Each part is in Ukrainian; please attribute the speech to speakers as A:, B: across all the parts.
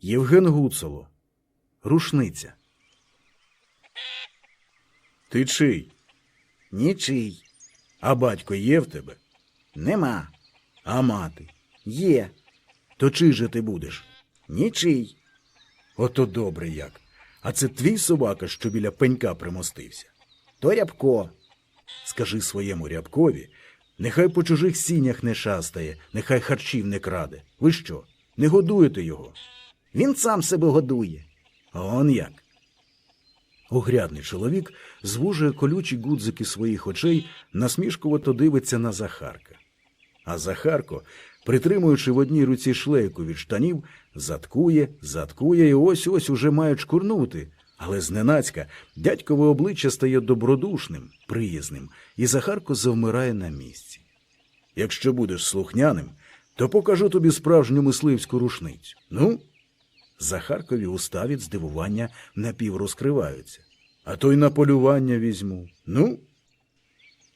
A: Євген Гуцало. Рушниця. Ти чий?
B: Нічий.
A: А батько є в тебе?
B: Нема.
A: А мати?
B: Є.
A: То чий же ти будеш?
B: Нічий.
A: Ото добре як. А це твій собака, що біля пенька примостився.
B: То рябко.
A: Скажи своєму рябкові, нехай по чужих сінях не шастає, нехай харчів не краде. Ви що, не годуєте його?
B: Він сам себе годує.
A: Он як? Огрядний чоловік звужує колючі гудзики своїх очей, насмішкувато дивиться на Захарка. А Захарко, притримуючи в одній руці шлейку від штанів, заткує, заткує і ось ось уже має чкурнути. Але зненацька дядькове обличчя стає добродушним, приязним, і Захарко завмирає на місці. Якщо будеш слухняним, то покажу тобі справжню мисливську рушницю. Ну, Захаркові уста від здивування напіврозкриваються. А то й на полювання візьму. Ну.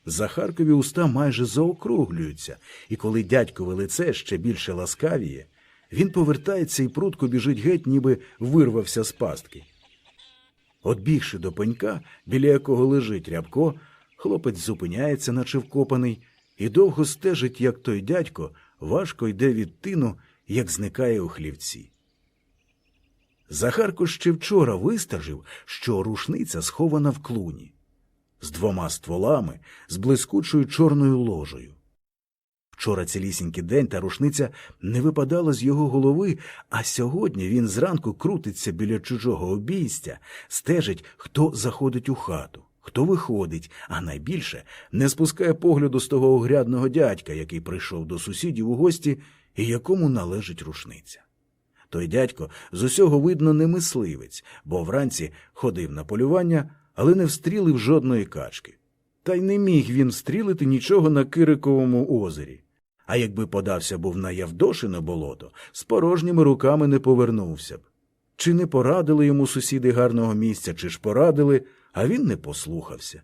A: Захаркові уста майже заокруглюються, і коли дядькове лице ще більше ласкавіє, він повертається і прудко біжить геть, ніби вирвався з пастки. Отбігши до пенька, біля якого лежить рябко, хлопець зупиняється, наче вкопаний, і довго стежить, як той дядько важко йде від тину, як зникає у хлівці. Захарко ще вчора вистажив, що рушниця схована в клуні, з двома стволами, з блискучою чорною ложею. Вчора цілісінький день та рушниця не випадала з його голови, а сьогодні він зранку крутиться біля чужого обійстя, стежить, хто заходить у хату, хто виходить, а найбільше не спускає погляду з того огрядного дядька, який прийшов до сусідів у гості і якому належить рушниця. Той дядько з усього видно не мисливець, бо вранці ходив на полювання, але не встрілив жодної качки. Та й не міг він встрілити нічого на Кириковому озері. А якби подався був на Явдошино болото, з порожніми руками не повернувся б. Чи не порадили йому сусіди гарного місця, чи ж порадили, а він не послухався.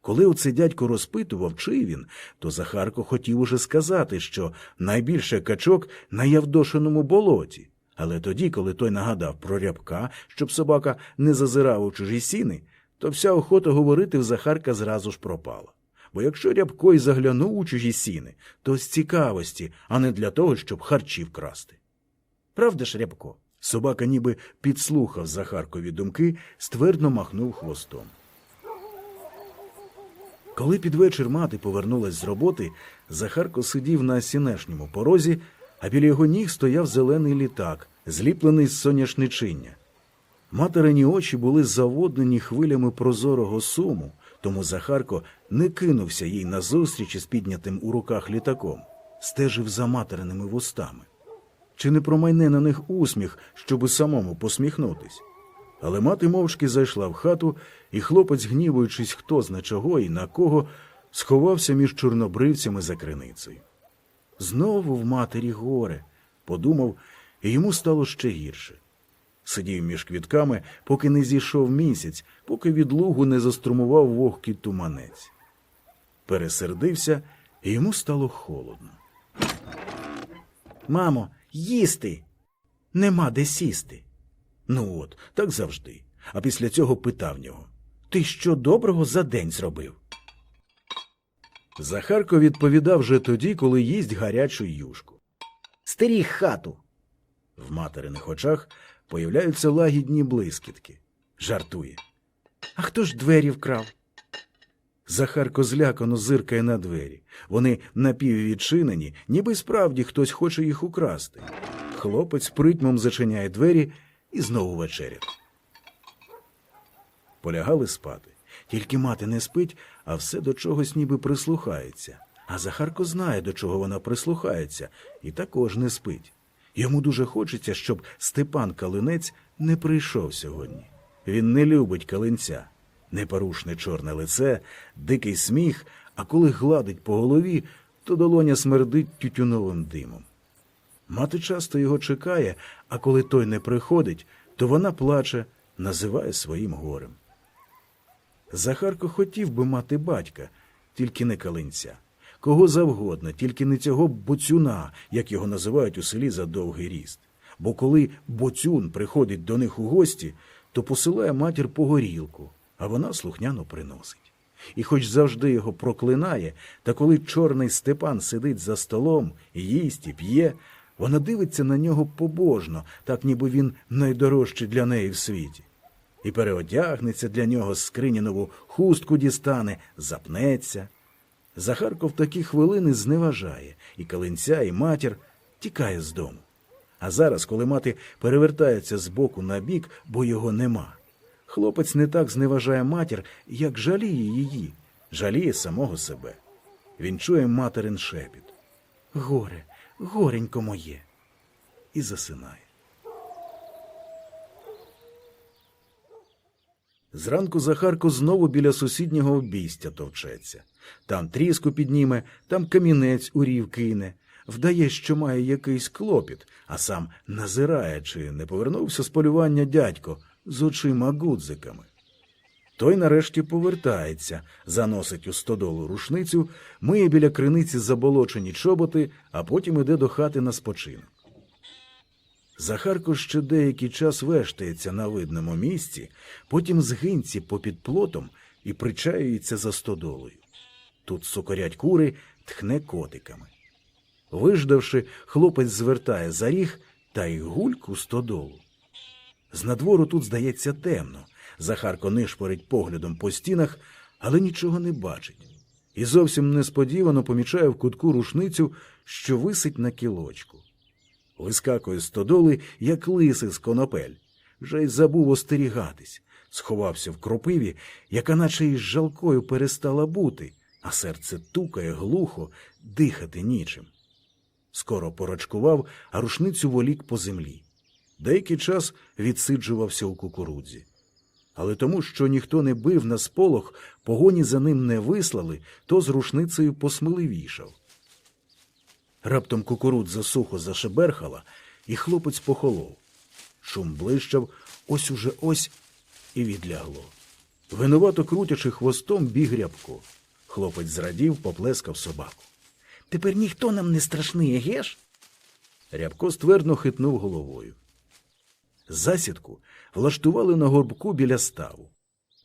A: Коли оце дядько розпитував, чий він, то Захарко хотів уже сказати, що найбільше качок на Явдошиному болоті. Але тоді, коли той нагадав про рябка, щоб собака не зазирав у чужі сіни, то вся охота говорити в Захарка зразу ж пропала. Бо якщо рябко й заглянув у чужі сіни, то з цікавості, а не для того, щоб харчів красти. Правда ж, рябко? Собака ніби підслухав Захаркові думки, ствердно махнув хвостом. Коли під вечір мати повернулась з роботи, Захарко сидів на сінешньому порозі, а біля його ніг стояв зелений літак, зліплений з соняшничиння. Материні очі були заводнені хвилями прозорого суму, тому Захарко не кинувся їй назустріч із піднятим у руках літаком, стежив за материними вустами. Чи не промайне на них усміх, щоби самому посміхнутись? Але мати мовчки зайшла в хату, і хлопець, гнівуючись хто зна чого і на кого, сховався між чорнобривцями за криницею. Знову в матері горе, подумав, і йому стало ще гірше. Сидів між квітками, поки не зійшов місяць, поки від лугу не заструмував вогкий туманець. Пересердився, і йому стало холодно. Мамо, їсти. Нема де сісти. Ну от, так завжди. А після цього питав нього Ти що доброго за день зробив? Захарко відповідав вже тоді, коли їсть гарячу юшку.
B: Стеріг хату.
A: В материних очах появляються лагідні блискітки. Жартує. А хто ж двері вкрав? Захарко злякано зиркає на двері. Вони напіввідчинені, ніби справді хтось хоче їх украсти. Хлопець притьмом зачиняє двері і знову вечерять. Полягали спати. Тільки мати не спить, а все до чогось ніби прислухається. А Захарко знає, до чого вона прислухається, і також не спить. Йому дуже хочеться, щоб Степан Калинець не прийшов сьогодні. Він не любить калинця. Непорушне чорне лице, дикий сміх, а коли гладить по голові, то долоня смердить тютюновим димом. Мати часто його чекає, а коли той не приходить, то вона плаче, називає своїм горем. Захарко хотів би мати батька, тільки не калинця. Кого завгодно, тільки не цього буцюна, як його називають у селі за довгий ріст. бо коли боцюн приходить до них у гості, то посилає матір по горілку, а вона слухняно приносить. І хоч завжди його проклинає, та коли чорний Степан сидить за столом, їсть і п'є, вона дивиться на нього побожно, так ніби він найдорожчий для неї в світі. І переодягнеться для нього скринінову хустку дістане, запнеться. Захарко в такі хвилини зневажає, і калинця, і матір тікає з дому. А зараз, коли мати перевертається з боку на бік, бо його нема, хлопець не так зневажає матір, як жаліє її, жаліє самого себе. Він чує материн шепіт. Горе, горенько моє. І засинає. Зранку Захарко знову біля сусіднього обійстя товчеться. Там тріску підніме, там камінець у рів кине. Вдає, що має якийсь клопіт, а сам назирає, чи не повернувся з полювання дядько з очима гудзиками. Той нарешті повертається, заносить у стодолу рушницю, миє біля криниці заболочені чоботи, а потім іде до хати на спочинок. Захарко ще деякий час вештається на видному місці, потім згинці попід плотом і причаюється за стодолою. Тут сокорять кури, тхне котиками. Виждавши, хлопець звертає за ріг та й гульку стодолу. З надвору тут здається темно. Захарко нишпорить поглядом по стінах, але нічого не бачить. І зовсім несподівано помічає в кутку рушницю, що висить на кілочку. Вискакує з стодоли, як лиси з конопель. Вже й забув остерігатись. Сховався в кропиві, яка наче із жалкою перестала бути, а серце тукає глухо, дихати нічим. Скоро порачкував, а рушницю волік по землі. Деякий час відсиджувався у кукурудзі. Але тому, що ніхто не бив на сполох, погоні за ним не вислали, то з рушницею посміливішав. Раптом кукурудза сухо зашеберхала, і хлопець похолов. Шум блищав, ось уже ось і відлягло. Винувато крутячи хвостом біг рябко. Хлопець зрадів, поплескав собаку.
B: Тепер ніхто нам не страшний, геш?
A: Рябко ствердно хитнув головою. Засідку влаштували на горбку біля ставу.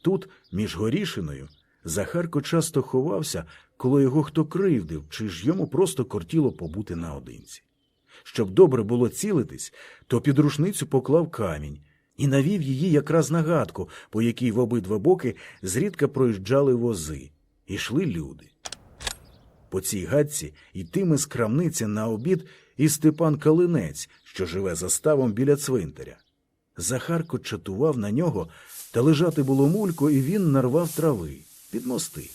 A: Тут, між горішиною, Захарко часто ховався, коли його хто кривдив, чи ж йому просто кортіло побути наодинці. Щоб добре було цілитись, то під рушницю поклав камінь і навів її якраз на гадку, по якій в обидва боки зрідка проїжджали вози, і йшли люди. По цій гадці йтиме з крамниці на обід і Степан Калинець, що живе за ставом біля цвинтаря. Захарко чатував на нього, та лежати було мулько, і він нарвав трави під мости.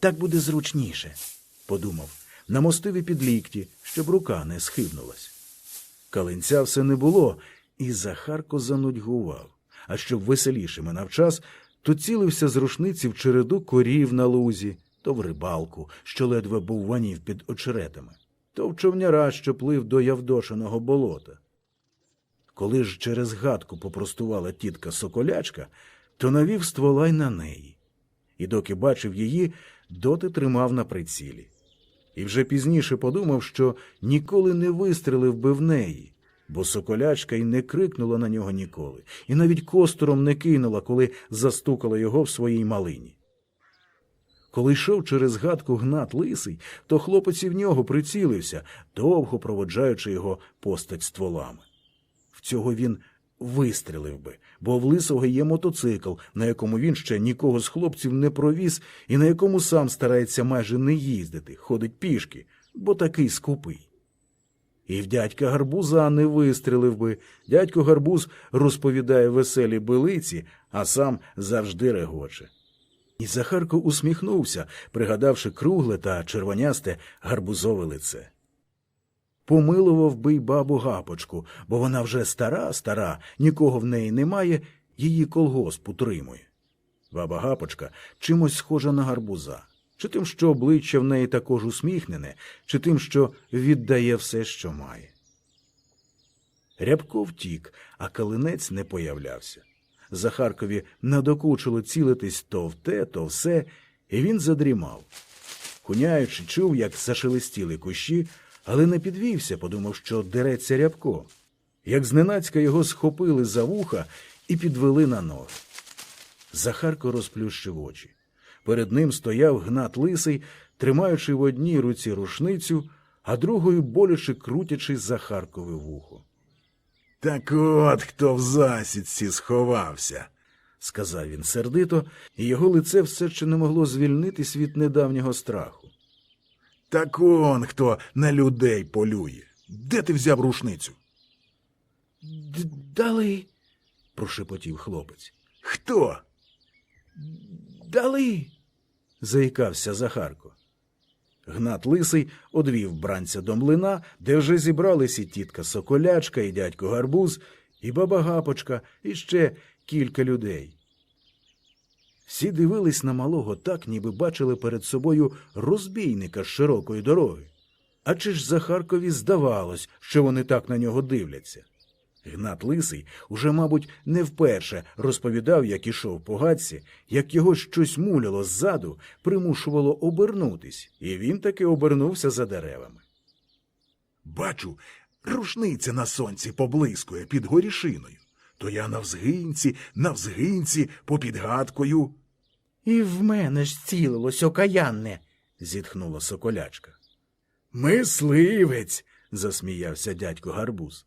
A: Так буде зручніше, подумав, намостив і під лікті, щоб рука не схибнулась. Калинця все не було, і Захарко занудьгував. А щоб веселіше минав час, то цілився з рушниці в череду корів на лузі, то в рибалку, що ледве був ванів під очеретами, то в човняра, що плив до Явдошиного болота. Коли ж через гадку попростувала тітка соколячка, то навів ствола й на неї. І доки бачив її, доти тримав на прицілі. І вже пізніше подумав, що ніколи не вистрелив би в неї, бо соколячка й не крикнула на нього ніколи, і навіть костором не кинула, коли застукала його в своїй малині. Коли йшов через гадку гнат лисий, то хлопець і в нього прицілився, довго проводжаючи його постать стволами. Цього він вистрелив би, бо в лисого є мотоцикл, на якому він ще нікого з хлопців не провіз і на якому сам старається майже не їздити, ходить пішки, бо такий скупий. І в дядька гарбуза не вистрелив би. Дядько гарбуз розповідає веселі билиці, а сам завжди регоче. І Захарко усміхнувся, пригадавши кругле та червонясте гарбузове лице. Помилував би й бабу гапочку, бо вона вже стара, стара, нікого в неї немає, її колгосп утримує. Баба гапочка чимось схожа на гарбуза, чи тим, що обличчя в неї також усміхнене, чи тим, що віддає все, що має. Рябко втік, а калинець не появлявся. Захаркові надокучило цілитись то в те, то все, і він задрімав. Хуняючи, чув, як зашелестіли кущі, але не підвівся, подумав, що дереться рябко. як зненацька його схопили за вуха і підвели на ноги. Захарко розплющив очі. Перед ним стояв гнат лисий, тримаючи в одній руці рушницю, а другою боляче крутячи Захаркове вухо.
C: Так от хто в засідці сховався.
A: сказав він сердито, і його лице все ще не могло звільнитись від недавнього страху.
C: Так он хто на людей полює. Де ти взяв рушницю?
B: Д- Дали,
A: прошепотів хлопець.
C: Хто?
B: дали.
A: заїкався Захарко. Гнат лисий одвів бранця до млина, де вже зібрались і тітка Соколячка, і дядько Гарбуз, і баба Гапочка, і ще кілька людей. Всі дивились на малого так, ніби бачили перед собою розбійника з широкої дороги. А чи ж Захаркові здавалось, що вони так на нього дивляться? Гнат Лисий уже, мабуть, не вперше розповідав, як ішов по гадці, як його щось муляло ззаду, примушувало обернутись, і він таки обернувся за деревами.
C: Бачу, рушниця на сонці поблискує під горішиною. То я навзгинці, навзгинці, попід гадкою.
B: І в мене ж цілилось окаянне.
A: зітхнула соколячка. Мисливець. засміявся дядько Гарбуз.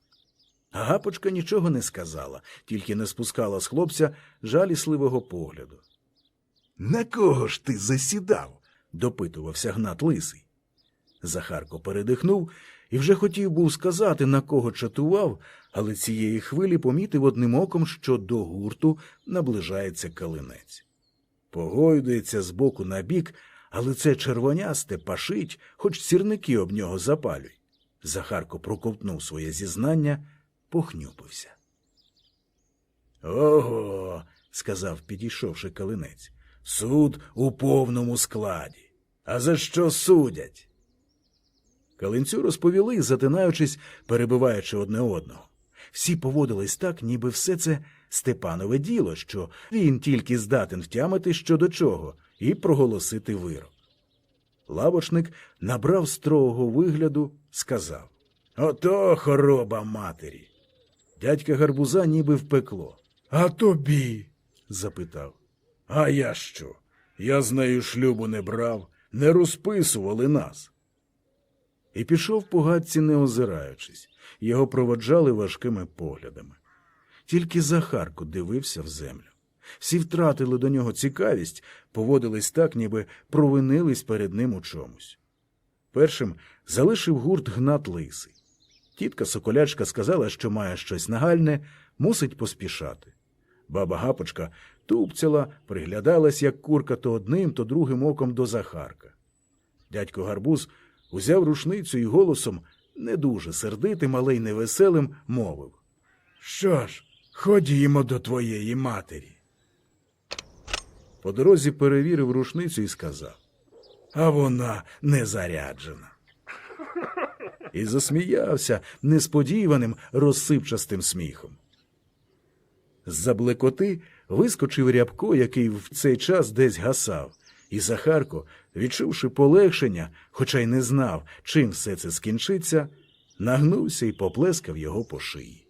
A: Гапочка нічого не сказала, тільки не спускала з хлопця жалісливого погляду.
C: На кого ж ти засідав?
A: допитувався гнат лисий. Захарко передихнув і вже хотів був сказати, на кого чатував, але цієї хвилі помітив одним оком, що до гурту наближається калинець. Погойдується з боку на бік, але це червонясте пашить, хоч сірники об нього запалюй. Захарко проковтнув своє зізнання, похнюпився. Ого, сказав, підійшовши калинець. Суд у повному складі. А за що судять? Калинцю розповіли, затинаючись, перебиваючи одне одного. Всі поводились так, ніби все це Степанове діло, що він тільки здатен втямити що до чого і проголосити вирок. Лавочник набрав строгого вигляду, сказав Ото хороба матері. Дядька гарбуза ніби впекло. А тобі? запитав. А я що? Я з нею шлюбу не брав, не розписували нас. І пішов по гадці, не озираючись, його проводжали важкими поглядами. Тільки Захарко дивився в землю. Всі втратили до нього цікавість, поводились так, ніби провинились перед ним у чомусь. Першим залишив гурт гнат лисий. Тітка Соколячка сказала, що має щось нагальне, мусить поспішати. Баба Гапочка тупцяла, приглядалась, як курка, то одним, то другим оком до Захарка. Дядько Гарбуз узяв рушницю і голосом, не дуже сердитим, але й невеселим, мовив Що ж, ходімо до твоєї матері. По дорозі перевірив рушницю і сказав А вона не заряджена. І засміявся несподіваним розсипчастим сміхом. З-за блекоти вискочив рябко, який в цей час десь гасав, і Захарко, відчувши полегшення, хоча й не знав, чим все це скінчиться, нагнувся і поплескав його по шиї.